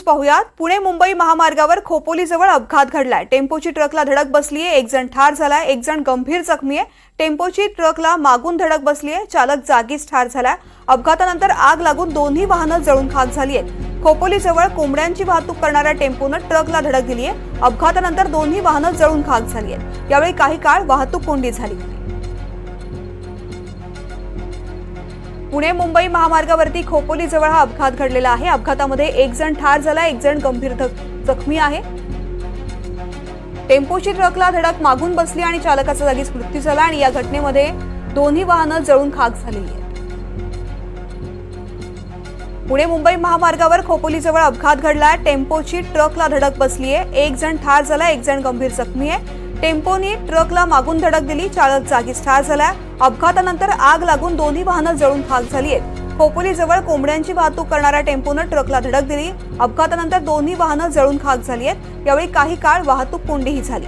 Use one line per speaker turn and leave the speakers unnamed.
पाहुयात. पुणे मुंबई महामार्गावर खोपोलीजवळ अपघात घडलाय. टेम्पोची ट्रकला धडक बसलीये एक जण ठार झालाय एक जण गंभीर जखमी आहे टेम्पोची ट्रकला मागून धडक बसलीये चालक जागीच ठार झालाय. अपघातानंतर आग लागून दोन्ही वाहनं जळून खाक झाली आहेत खोपोलीजवळ कोंबड्यांची वाहतूक करणाऱ्या टेम्पोनं ट्रकला धडक दिली आहे अपघातानंतर दोन्ही वाहनं जळून खाक झाली आहेत यावेळी काही काळ वाहतूक कोंडी झाली. पुणे मुंबई महामार्गावरती खोपोली जवळ हा अपघात घडलेला आहे. अपघातामध्ये एक जण ठार झाला एक जण गंभीर जखमी आहे. टेम्पोची ट्रकला धडक मागून बसली आणि चालकाचा जागीच मृत्यू झाला आणि या घटनेमध्ये दोन्ही वाहनं जळून खाक झालेली आहेत. पुणे मुंबई महामार्गावर खोपोलीजवळ अपघात घडला टेम्पोची ट्रकला धडक बसली आहे एक जण ठार झाला एक जण गंभीर जखमी आहे. टेम्पोने ट्रकला मागून धडक दिली चालक जागीच ठार झाला. अपघातानंतर आग लागून दोन्ही वाहनं जळून खाक झाली आहेत. खोपोलीजवळ कोंबड्यांची वाहतूक करणाऱ्या टेम्पोनं ट्रकला धडक दिली. अपघातानंतर दोन्ही वाहनं जळून खाक झाली आहेत. यावेळी काही काळ वाहतूक कोंडीही झाली.